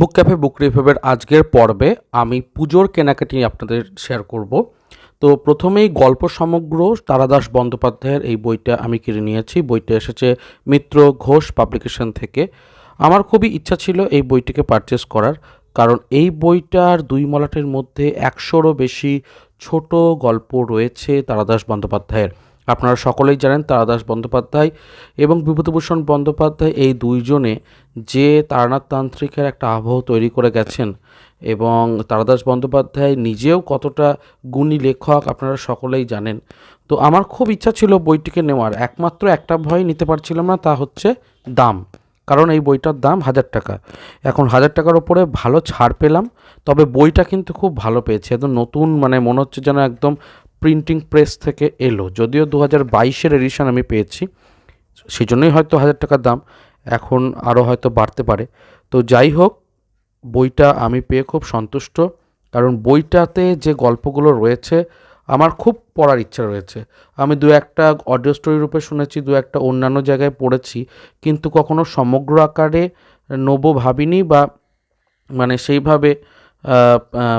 বুক cafe বুক রিভিউয়ের আজকের পর্বে আমি পুজোর কেনাকাটি আপনাদের শেয়ার করব। তো প্রথমেই গল্প সমগ্র তারাদাস বন্দ্যোপাধ্যায়ের এই বইটা আমি কিনে নিয়েছি। বইটা এসেছে মিত্র ঘোষ পাবলিকেশন থেকে। আমার খুবই ইচ্ছা ছিল এই বইটিকে পারচেস করার, কারণ এই বইটার দুই মলাটের মধ্যে একশোরও বেশি ছোট গল্প রয়েছে তারাদাস বন্দ্যোপাধ্যায়ের। আপনারা সকলেই জানেন তারাদাস বন্দ্যোপাধ্যায় এবং বিভূতিভূষণ বন্দ্যোপাধ্যায় এই দুইজনে যে তারানাথ তান্ত্রিকের একটা আবহ তৈরি করে গেছেন এবং তারাদাস বন্দ্যোপাধ্যায় নিজেও কতটা গুণী লেখক আপনারা সকলেই জানেন। তো আমার খুব ইচ্ছা ছিল বইটিকে নেওয়ার, একমাত্র একটা ভয় নিতে পারছিলাম না, তা হচ্ছে দাম। কারণ এই বইটার দাম হাজার টাকা। এখন হাজার টাকার ওপরে ভালো ছাড় পেলাম, তবে বইটা কিন্তু খুব ভালো পেয়েছে। একদম নতুন মানে মনে হচ্ছে যেন একদম প্রিন্টিং প্রেস থেকে এলো। যদিও দু হাজার বাইশের এডিশন আমি পেয়েছি সেই জন্যই হয়তো হাজার টাকার দাম এখন আরও হয়তো বাড়তে পারে। তো যাই হোক, বইটা আমি পেয়ে খুব সন্তুষ্ট, কারণ বইটাতে যে গল্পগুলো রয়েছে, আমার খুব পড়ার ইচ্ছা রয়েছে। আমি দু একটা অডিও স্টোরি রূপে শুনেছি, দু একটা অন্যান্য জায়গায় পড়েছি, কিন্তু কখনো সমগ্র আকারে নেব ভাবিনি বা মানে সেইভাবে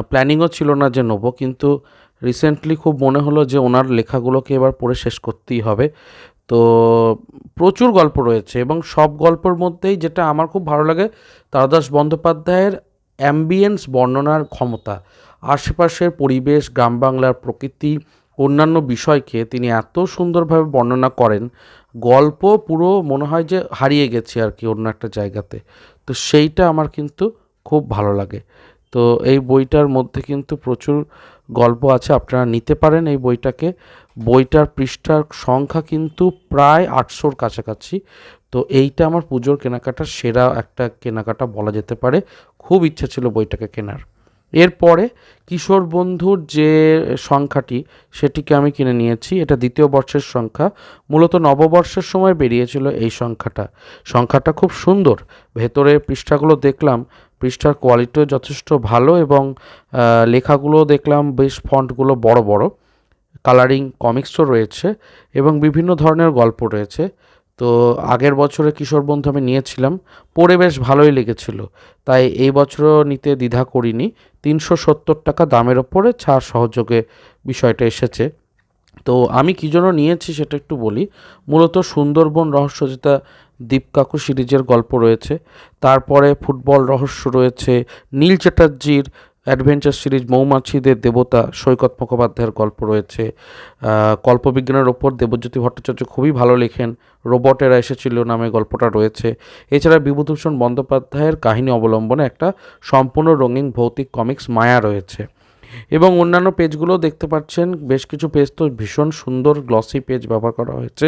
প্ল্যানিংও ছিল না যে নেব, কিন্তু রিসেন্টলি খুব মনে হলো যে ওনার লেখাগুলোকে এবার পড়ে শেষ করতেই হবে। তো প্রচুর গল্প রয়েছে এবং সব গল্পের মধ্যেই যেটা আমার খুব ভালো লাগে, তারাদাস বন্দ্যোপাধ্যায়ের অ্যাম্বিয়েন্স বর্ণনার ক্ষমতা। আশেপাশের পরিবেশ, গ্রাম বাংলার প্রকৃতি, অন্যান্য বিষয়কে তিনি এত সুন্দরভাবে বর্ণনা করেন, গল্প পুরো মনে হয় যে হারিয়ে গেছে আর কি অন্য একটা জায়গাতে। তো সেইটা আমার কিন্তু খুব ভালো লাগে। তো এই বইটার মধ্যে কিন্তু প্রচুর গল্প আছে, আপনারা নিতে পারেন এই বইটাকে। বইটার পৃষ্ঠার সংখ্যা কিন্তু প্রায় আটশোর কাছাকাছি। তো এইটা আমার পুজোর কেনাকাটার সেরা একটা কেনাকাটা বলা যেতে পারে। খুব ইচ্ছা ছিল বইটাকে কেনার। এরপরে কিশোর বন্ধুর যে সংখ্যাটি, সেটিকে আমি কিনে নিয়েছি। এটা দ্বিতীয় বর্ষের সংখ্যা। মূলত নববর্ষের সময় বেরিয়েছিল এই সংখ্যাটা। সংখ্যাটা খুব সুন্দর। ভেতরে পৃষ্ঠাগুলো দেখলাম পৃষ্ঠার কোয়ালিটিও যথেষ্ট ভালো এবং লেখাগুলো দেখলাম বেশ ফন্টগুলো বড় বড়। কালারিং কমিক্সও রয়েছে এবং বিভিন্ন ধরনের গল্প রয়েছে। তো আগের বছরে কিশোর বন্ধু আমি নিয়েছিলাম, পড়ে বেশ ভালোই লেগেছিল। তাই এই বছরও নিতে দ্বিধা করিনি। তিনশো সত্তর টাকা দামের ওপরে ছাড় সহযোগে বিষয়টা এসেছে। তো আমি কী জন্য নিয়েছি সেটা একটু বলি। মূলত সুন্দরবন রহস্য যেটা দীপকাকু সিরিজের গল্প রয়েছে। তারপরে ফুটবল রহস্য রয়েছে। নীল চ্যাটার্জির অ্যাডভেঞ্চার সিরিজ মৌমাছিদের দেবতা সৈকত মুখোপাধ্যায়ের গল্প রয়েছে। কল্পবিজ্ঞানের ওপর দেবজ্যোতি ভট্টাচার্য খুবই ভালো লেখেন। রোবটেরা এসেছিল নামে গল্পটা রয়েছে। এছাড়া বিভূতিভূষণ বন্দ্যোপাধ্যায়ের কাহিনী অবলম্বনে একটা সম্পূর্ণ রঙিন ভৌতিক কমিক্স মায়া রয়েছে। এবং অন্যান্য পেজগুলো দেখতে পাচ্ছেন, বেশ কিছু পেজ তো ভীষণ সুন্দর গ্লসি পেজ ব্যবহার করা হয়েছে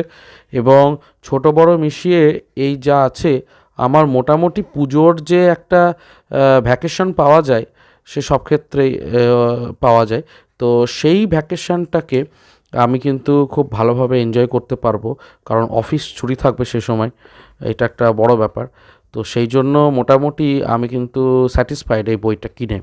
এবং ছোট বড় মিশিয়ে এই যা আছে, আমার মোটামুটি পুজোর যে একটা ভ্যাকেশন পাওয়া যায়, সে সব ক্ষেত্রেই পাওয়া যায়। তো সেই ভ্যাকেশনটাকে আমি কিন্তু খুব ভালোভাবে এনজয় করতে পারব, কারণ অফিস ছুটি থাকবে সে সময়, এটা একটা বড় ব্যাপার। তো সেই জন্য মোটামুটি আমি কিন্তু স্যাটিসফাইড এই বইটা কিনে।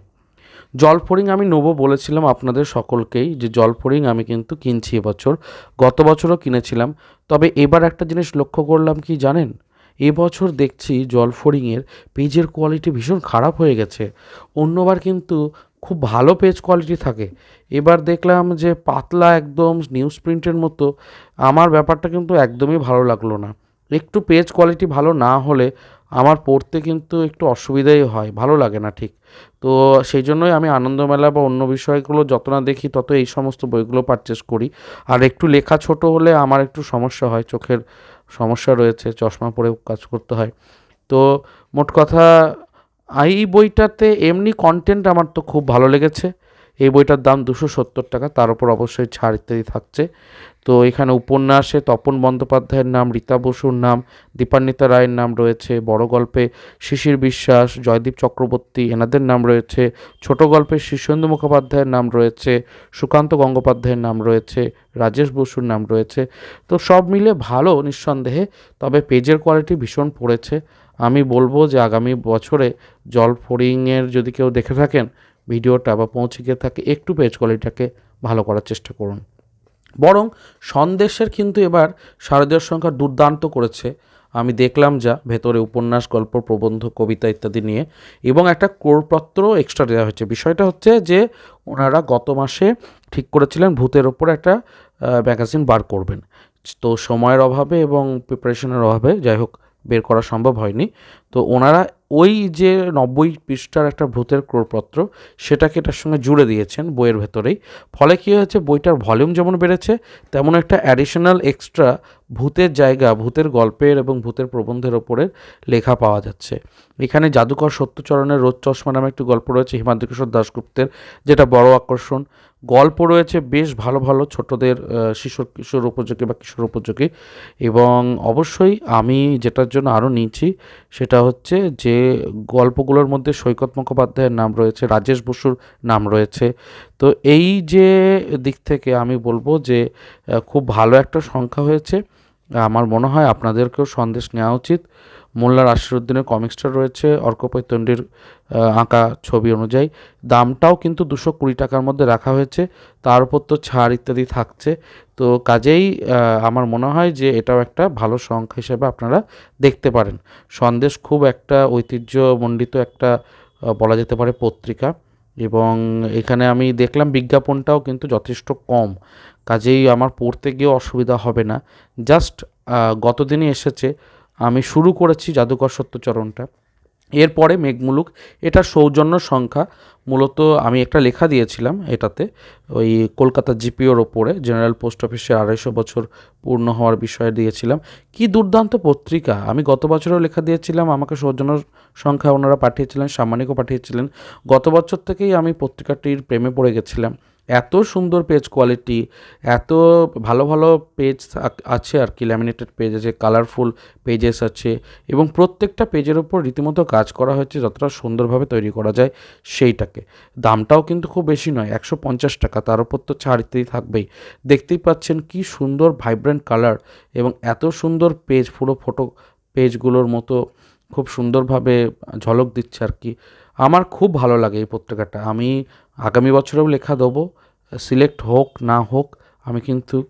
জলফড়িং আমি নেব বলেছিলাম আপনাদের সকলকেই যে জল জলফড়িং আমি কিন্তু কিনছি এবছর। গত বছরও কিনেছিলাম। তবে এবার একটা জিনিস লক্ষ্য করলাম কি জানেন? এবছর দেখছি জল জলফড়িংয়ের পেজের কোয়ালিটি ভীষণ খারাপ হয়ে গেছে। অন্যবার কিন্তু খুব ভালো পেজ কোয়ালিটি থাকে। এবার দেখলাম যে পাতলা একদম নিউজ প্রিন্টের মতো। আমার ব্যাপারটা কিন্তু একদমই ভালো লাগল না। একটু পেজ কোয়ালিটি ভালো না হলে আমার পড়তে কিন্তু একটু অসুবিধাই হয়, ভালো লাগে না ঠিক। তো সেই জন্যই আমি আনন্দমেলা বা অন্য বিষয়গুলো যত না দেখি তত এই সমস্ত বইগুলো পারচেস করি। আর একটু লেখা ছোট হলে আমার একটু সমস্যা হয়, চোখের সমস্যা রয়েছে, চশমা পরে কাজ করতে হয়। তো মোট কথা এই বইটাতে এমনি কন্টেন্ট আমার তো খুব ভালো লেগেছে। এই বইটার দাম দুশো সত্তর টাকা, তার উপর অবশ্যই ছাড় ইত্যাদি থাকছে। তো এখানে উপন্যাসে তপন বন্দ্যোপাধ্যায়ের নাম, রীতা বসুর নাম, দীপান্বিতা রায়ের নাম রয়েছে, বড় গল্পে শিশির বিশ্বাস, জয়দীপ চক্রবর্তী এনাদের নাম রয়েছে, ছোট গল্পে শীর্ষেন্দু মুখোপাধ্যায়ের নাম রয়েছে, সুকান্ত গঙ্গোপাধ্যায়ের নাম রয়েছে, রাজেশ বসুর নাম রয়েছে। তো সব মিলে ভালো নিঃসন্দেহে, তবে পেজের কোয়ালিটি ভীষণ পড়েছে। আমি বলব যে আগামী বছরে জল ফোরিংয়ের যদি কেউ দেখে থাকেন ভিডিওটা বা পৌঁছে গিয়ে থাকে একটু পেজ কোয়ালিটিটাকে ভালো করার চেষ্টা করুন। বরং সন্দেশের কিন্তু এবার শারদীয় সংখ্যা দুর্দান্ত করেছে। আমি দেখলাম যা, ভেতরে উপন্যাস, গল্প, প্রবন্ধ, কবিতা ইত্যাদি নিয়ে এবং একটা কোরপত্র এক্সট্রা দেওয়া হয়েছে। বিষয়টা হচ্ছে যে, ওনারা গত মাসে ঠিক করেছিলেন ভূতের ওপর একটা ম্যাগাজিন বার করবেন। তো সময়ের অভাবে এবং প্রিপারেশনের অভাবে যাই হোক, বের করা সম্ভব হয়নি। তো ওনারা ওই যে নব্বই পৃষ্ঠার একটা ভূতের ক্রোড়পত্র, সেটাকে এটার সঙ্গে জুড়ে দিয়েছেন বইয়ের ভেতরেই। ফলে কী হয়েছে, বইটার ভলিউম যেমন বেড়েছে, তেমন একটা অ্যাডিশনাল এক্সট্রা ভূতের জায়গা, ভূতের গল্পের এবং ভূতের প্রবন্ধের ওপরে লেখা পাওয়া যাচ্ছে। এখানে জাদুকর সত্যচরণের রোজ চশমা নামে একটি গল্প রয়েছে হিমাদ্রি কিশোর দাশগুপ্তের, যেটা বড় আকর্ষণ। গল্প রয়েছে বেশ ভালো ভালো ছোটদের শিশু, কিশোর উপযোগী বা কিশোর উপযোগী। এবং অবশ্যই আমি যেটার জন্য আরও নিচ্ছি সেটা হচ্ছে যে গল্পগুলোর মধ্যে সৈকত মুখোপাধ্যায়ের নাম রয়েছে, রাজেশ বসুর নাম রয়েছে। তো এই যে দিক থেকে আমি বলব যে খুব ভালো একটা সংখ্যা হয়েছে। আমার মনে হয় আপনাদেরকেও সন্দেশ নেওয়া উচিত। মোল্লা রাশিরুদ্দিনের কমিক্সটা রয়েছে অর্কপয় তন্ডির আঁকা ছবি অনুযায়ী। দামটাও কিন্তু দুশো কুড়ি টাকার মধ্যে রাখা হয়েছে, তার উপর তো ছাড় ইত্যাদি থাকছে। তো কাজেই আমার মনে হয় যে এটাও একটা ভালো সংখ্যা হিসেবে আপনারা দেখতে পারেন। সন্দেশ খুব একটা ঐতিহ্যমণ্ডিত একটা বলা যেতে পারে পত্রিকা। এবং এখানে আমি দেখলাম বিজ্ঞাপনটাও কিন্তু যথেষ্ট কম। কাজেই আমার পড়তে গিয়ে অসুবিধা হবে না। জাস্ট গতদিনই এসেছে আমি শুরু করেছি জাদুকর সত্যচরণটা। এরপরে মেঘমুলুক এটা সৌজন্য সংখ্যা, মূলত আমি একটা লেখা দিয়েছিলাম এটাতে, ওই কলকাতা জিপিওর ওপরে, জেনারেল পোস্ট অফিসে আড়াইশো বছর পূর্ণ হওয়ার বিষয়ে দিয়েছিলাম। কি দুর্দান্ত পত্রিকা! আমি গত বছরেও লেখা দিয়েছিলাম, আমাকে সৌজন্য সংখ্যা ওনারা পাঠিয়েছিলেন সাম্মানিকও পাঠিয়েছিলেন। গত বছর থেকেই আমি পত্রিকাটির প্রেমে পড়ে গেছিলাম। এত সুন্দর পেজ কোয়ালিটি এত ভালো ভালো পেজ আছে আর কি ল্যামিনেটেড পেজ আছে কালারফুল পেজেস আছে এবং প্রত্যেকটা পেজের ওপর রীতিমতো কাজ করা হয়েছে যতটা সুন্দরভাবে তৈরি করা যায় সেইটাকে। দামটাও কিন্তু খুব বেশি নয়, একশো পঞ্চাশ টাকা, তার উপর তো ছাড় ইত্যাদি থাকবেই। দেখতেই পাচ্ছেন কি সুন্দর ভাইব্রেন্ট কালার এবং এত সুন্দর পেজ পুরো ফটো পেজগুলোর মতো খুব সুন্দরভাবে ঝলক দিচ্ছে আর কি। আমার খুব ভালো লাগে এই পত্রিকাটা। আমি আগামী বছরেও লেখা দেবো, সিলেক্ট হোক, না হোক, আমি কিন্তু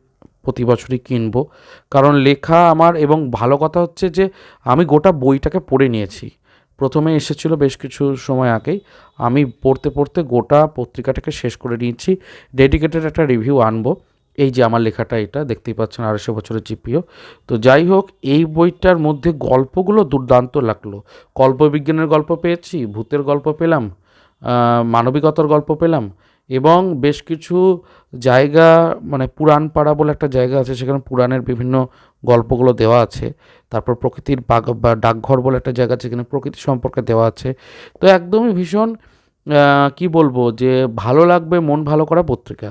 প্রতি বছরই কিনবো। কারণ লেখা আমার, এবং ভালো কথা হচ্ছে যে, আমি গোটা বইটাকে পড়ে নিয়েছি। প্রথমে এসেছিল বেশ কিছু সময় আগেই। আমি পড়তে পড়তে গোটা পত্রিকাটাকে শেষ করে নিয়েছি। ডেডিকেটেড একটা রিভিউ আনব। এই যে আমার লেখাটা এটা, দেখতেই পাচ্ছেন আড়াইশো বছরের জিপিও। তো যাই হোক, এই বইটার মধ্যে গল্পগুলো দুর্দান্ত লাগল। কল্পবিজ্ঞানের গল্প পেয়েছি, ভূতের গল্প পেলাম মানবিকতার গল্প পেলাম এবং বেশ কিছু জায়গা মানে পুরাণ পাড়া বলে একটা জায়গা আছে, সেখানে পুরাণের বিভিন্ন গল্পগুলো দেওয়া আছে। তারপর প্রকৃতির বাগ, বা ডাকঘর বলে একটা জায়গা আছে, সেখানে প্রকৃতি সম্পর্কে দেওয়া আছে। তো একদমই ভীষণ কি বলব যে ভালো লাগবে, মন ভালো করা পত্রিকা।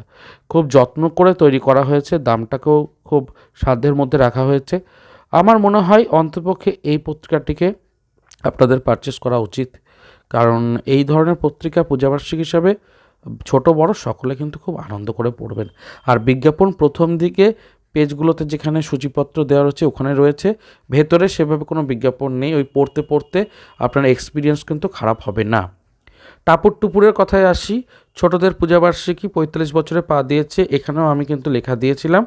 খুব যত্ন করে তৈরি করা হয়েছে, দামটাকেও খুব সাধ্যের মধ্যে রাখা হয়েছে। আমার মনে হয় অন্তপক্ষে এই পত্রিকাটিকে আপনাদের পারচেস করা উচিত। কারণ এই ধরনের পত্রিকা পূজাবার্ষিক হিসাবে ছোট বড় সকলে কিন্তু খুব আনন্দ করে পড়বেন। আর বিজ্ঞাপন প্রথম দিকে পেজগুলোতে যেখানে সূচিপত্র দেওয়া রয়েছে ওখানে রয়েছে। ভেতরে সেভাবে কোনো বিজ্ঞাপন নেই। ওই পড়তে পড়তে আপনার এক্সপিরিয়েন্স কিন্তু খারাপ হবে না। টাপুর টুপুরের কথায় আসি, ছোটদের পূজাবার্ষিকী পঁয়তাল্লিশ বছরে পা দিয়েছে, এখানেও আমি কিন্তু লেখা দিয়েছিলাম।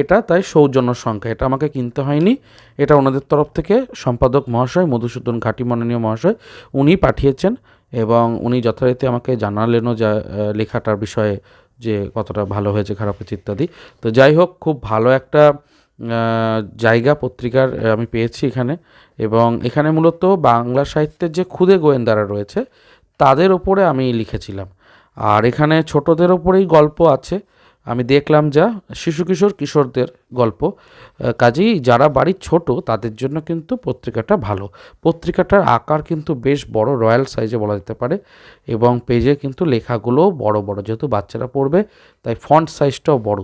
এটা তাই সৌজন্য সংখ্যা এটা আমাকে কিনতে হয়নি। এটা ওনাদের তরফ থেকে সম্পাদক মহাশয় মধুসূদন ঘাটি মাননীয় মহাশয়, উনি পাঠিয়েছেন এবং উনি যথারীতি আমাকে জানালেনও যা লেখাটার বিষয়ে যে কতটা ভালো হয়েছে, খারাপ হয়েছে ইত্যাদি। তো যাই হোক, খুব ভালো একটা জায়গা পত্রিকার আমি পেয়েছি এখানে। এবং এখানে মূলত বাংলা সাহিত্যের যে ক্ষুদে গোয়েন্দারা রয়েছে তাদের ওপরে আমি লিখেছিলাম। আর এখানে ছোটদের ওপরেই গল্প আছে। আমি দেখলাম যা শিশু কিশোর কিশোরদের গল্প। কাজেই যারা বাড়ির ছোট, তাদের জন্য কিন্তু পত্রিকাটা ভালো। পত্রিকাটার আকার কিন্তু বেশ বড়, রয়্যাল সাইজে বলা যেতে পারে। এবং পেজে কিন্তু লেখাগুলোও বড় বড়। যেহেতু বাচ্চারা পড়বে, তাই ফন্ট সাইজটাও বড়।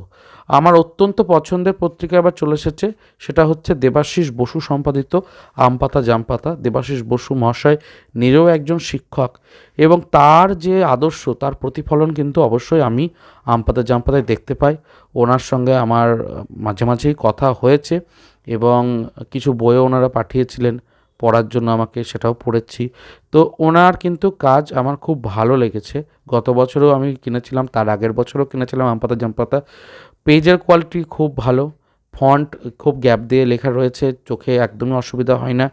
আমার অত্যন্ত পছন্দের পত্রিকা এবার চলে এসেছে, সেটা হচ্ছে দেবাশিস বসু সম্পাদিত আমপাতা জামপাতা। দেবাশিস বসু মহাশয় নিজেও একজন শিক্ষক এবং তার যে আদর্শ, তার প্রতিফলন কিন্তু অবশ্যই আমি আমপাতা জামপাতায় দেখতে পাই। ওনার সঙ্গে আমার মাঝে মাঝেই কথা হয়েছে এবং কিছু বইও ওনারা পাঠিয়েছিলেন, পড়ার জন্য আমাকে সেটাও পড়েছি। তো ওনার কিন্তু কাজ আমার খুব ভালো লেগেছে। গত বছরও আমি কিনেছিলাম, তার আগের বছরও কিনেছিলাম আমপাতা জামপাতা। পেজের কোয়ালিটি খুব ভালো ফন্ট খুব গ্যাপ দিয়ে লেখা রয়েছে, চোখে একদমই অসুবিধা হয় না।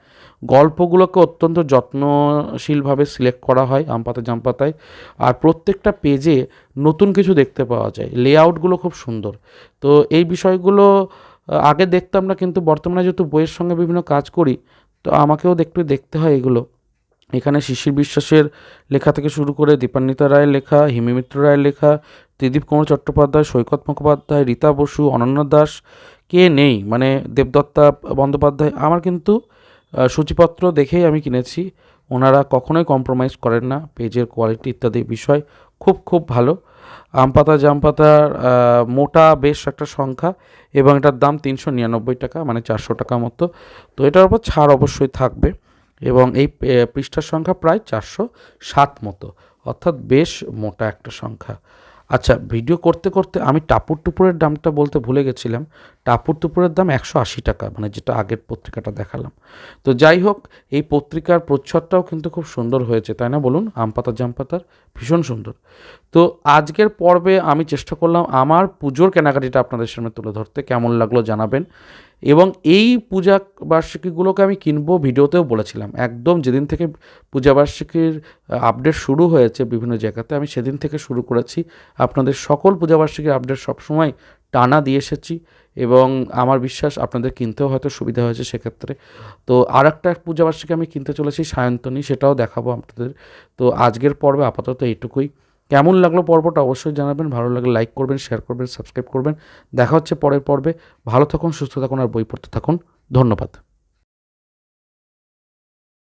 গল্পগুলোকে অত্যন্ত যত্নশীলভাবে সিলেক্ট করা হয়, আম পাতা জাম আর প্রত্যেকটা পেজে নতুন কিছু দেখতে পাওয়া যায় লেআউটগুলো খুব সুন্দর। তো এই বিষয়গুলো, আগে দেখতাম না, কিন্তু বর্তমানে যেহেতু বইয়ের সঙ্গে বিভিন্ন কাজ করি, তো আমাকেও একটু দেখতে হয় এগুলো। এখানে শিশির বিশ্বাসের লেখা থেকে শুরু করে দীপান্বিতা রায়ের লেখা, হিমিমিত্র রায়ের লেখা, ত্রিদীপ কুমার চট্টোপাধ্যায়, সৈকত মুখোপাধ্যায়, রীতা বসু, অনন্য দাস, কে নেই? মানে দেবদত্তা বন্দ্যোপাধ্যায়। আমার কিন্তু সূচিপত্র দেখেই আমি কিনেছি। ওনারা কখনোই কম্প্রোমাইজ করেন না। পেজের কোয়ালিটি ইত্যাদি বিষয় খুব খুব ভালো। আম পাতা, জাম পাতার মোটা বেশ একটা সংখ্যা এবং এটার দাম তিনশো নিরানব্বই টাকা মানে চারশো টাকা মতো। তো এটার উপর ছাড় অবশ্যই থাকবে। এবং এই পৃষ্ঠার সংখ্যা প্রায় চারশো সাত মতো। অর্থাৎ বেশ মোটা একটা সংখ্যা। আচ্ছা ভিডিও করতে করতে আমি টাপুর টুপুরের দামটা বলতে ভুলে গেছিলাম। টাপুর টুপুরের দাম একশো আশি টাকা মানে যেটা আগের পত্রিকাটা দেখালাম। তো যাই হোক, এই পত্রিকার প্রচ্ছদটাও কিন্তু খুব সুন্দর হয়েছে, তাই না বলুন? আম পাতা, জাম পাতার, ভীষণ সুন্দর। তো আজকের পর্বে আমি চেষ্টা করলাম আমার পুজোর কেনাকাটিটা আপনাদের সামনে তুলে ধরতে। কেমন লাগল জানাবেন। এবং এই পূজা বার্ষিকীগুলোকে আমি কিনবো ভিডিওতেও বলেছিলাম। একদম যেদিন থেকে পূজা বার্ষিকীর আপডেট শুরু হয়েছে বিভিন্ন জায়গাতে, আমি সেদিন থেকে শুরু করেছি। আপনাদের সকল পূজা বার্ষিকীর আপডেট সবসময় টানা দিয়ে এসেছি এবং আমার বিশ্বাস আপনাদের কিনতেও হয়তো সুবিধা হয়েছে সেক্ষেত্রে। তো আর একটা পূজা বার্ষিকী আমি কিনতে চলেছি সায়ন্তনী, সেটাও দেখাবো আপনাদের। তো আজকের পর্বে আপাতত এইটুকুই। কেমন লাগল পর্বটা অবশ্যই জানাবেন, ভালো লাগলে লাইক করবেন শেয়ার করবেন সাবস্ক্রাইব করবেন। দেখা হচ্ছে পরের পর্বে। ভালো থাকুন, সুস্থ থাকুন আর বই পড়তে থাকুন। ধন্যবাদ।